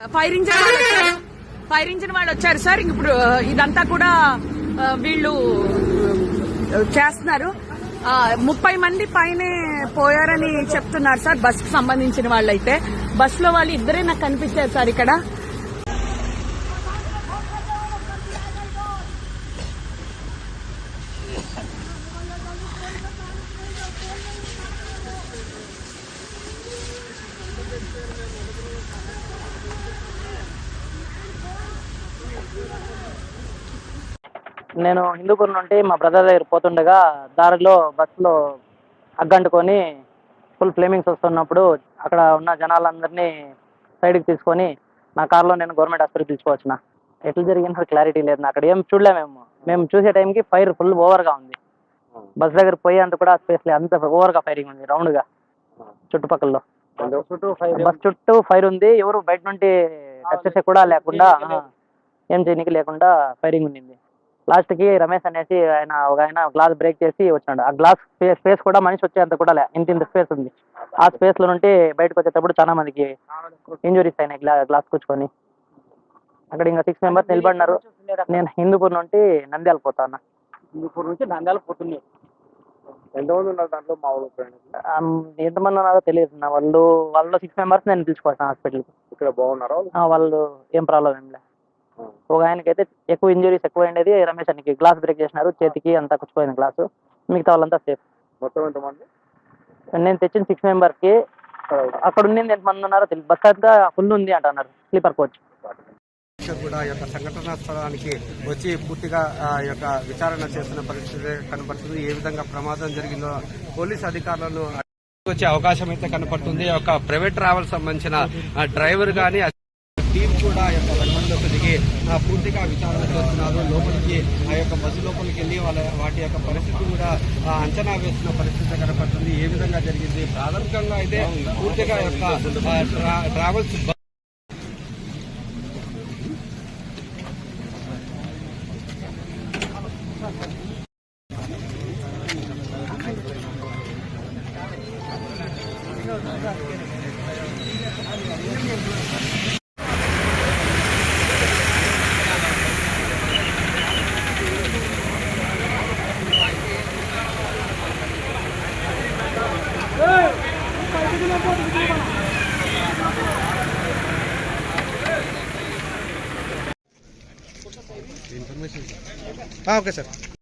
Fire వాళ్ళు వచ్చారు. Fire engine వాళ్ళు వచ్చారు సార్. ఇప్పుడు ఇదంతా కూడా వీళ్ళు చేస్తున్నారు. ఆ, ముప్పై మంది పైనే పోయారని చెప్తున్నారు సార్ బస్కు సంబంధించిన వాళ్ళైతే. బస్లో వాళ్ళు ఇద్దరే నాకు కనిపించారు సార్ ఇక్కడ. నేను హిందూపూర్ నుండి మా బ్రదర్ దగ్గర పోతుండగా దారిలో బస్సులో అగ్గంటుకొని ఫుల్ ఫ్లేమింగ్స్ వస్తున్నప్పుడు అక్కడ ఉన్న జనాలందరినీ సైడ్కి తీసుకొని నా కార్లో నేను గవర్నమెంట్ హాస్పిటల్ తీసుకువచ్చిన. ఎట్లా జరిగిందో క్లారిటీ లేదు. అక్కడ ఏం చూడలే మేము. మేము చూసే టైంకి ఫైర్ ఫుల్ ఓవర్గా ఉంది. బస్ దగ్గర పోయేంత కూడా స్పేస్ లేదు. అంత ఓవర్గా ఫైరింగ్ ఉంది. రౌండ్గా. చుట్టుపక్కల బస్ చుట్టూ ఫైర్ ఉంది. ఎవరు బయట నుండి టచ్ కూడా లేకుండా ఏం చేయనీకి లేకుండా ఫైరింగ్ ఉండింది. లాస్ట్కి రమేష్ అనేసి ఆయన ఒక ఆయన గ్లాస్ బ్రేక్ చేసి వచ్చినాడు. ఆ గ్లాస్ స్పేస్ కూడా మనిషి వచ్చేంత కూడా లే ఇంత ఇంత స్పేస్ ఉంది. ఆ స్పేస్లో నుండి బయటకు వచ్చేటప్పుడు చాలా మందికి ఇంజురీస్ అయినాయి గ్లా గ్లాస్ కూర్చొని అక్కడ ఇంకా సిక్స్ మెంబర్స్ నిలబడినారు. నేను హిందూపూర్ నుండి నంద్యాల పోతా ఉన్నా హిందూపూర్ నుంచి నంద్యాల పోతున్నాయి ఎంతమంది ఉన్నారు దాంట్లో ఎంతమంది తెలియదు నా వాళ్ళు వాళ్ళు సిక్స్ మెంబర్స్ నేను పిలుచుకోవచ్చు హాస్పిటల్కి ఇక్కడ బాగున్నారా వాళ్ళు? ఏం ప్రాబ్లం ఏం లే. ఒక ఆయనకైతే ఎక్కువ ఇంజురీస్ ఎక్కువ ఉండేది రమేష్ అనికి గ్లాస్ బ్రేక్ చేసినారు చేతికి అంతా కూర్చుపోయింది గ్లాసు మిగతా వాళ్ళంతా సేఫ్ మొత్తం ఎంతమంది? నేను తెచ్చిన సిక్స్ మెంబర్స్కి అక్కడ ఉన్నది ఎంతమంది ఉన్నారో తెలియదు బస్ అంతా ఫుల్ ఉంది అంటున్నారు స్లీపర్ కోచ్ కూడా ఈ యొక్క సంఘటనా స్థలానికి వచ్చి పూర్తిగా ఆ యొక్క విచారణ చేస్తున్న పరిస్థితి కనపడుతుంది. ఏ విధంగా ప్రమాదం జరిగిందో పోలీస్ అధికారులను వచ్చే అవకాశం అయితే కనపడుతుంది. యొక్క ప్రైవేట్ ట్రావెల్ సంబంధించిన ఆ డ్రైవర్ గాని టీం కూడా ఆ పూర్తిగా విచారణ చేస్తున్నారు. లోపలికి ఆ యొక్క బస్సు లోపలికి వెళ్ళి వాళ్ళ వాటి యొక్క పరిస్థితి కూడా అంచనా వేస్తున్న పరిస్థితి కనపడుతుంది ఏ విధంగా జరిగింది? ప్రాథమికంగా అయితే పూర్తిగా యొక్క travels Thank travels okay sir ah,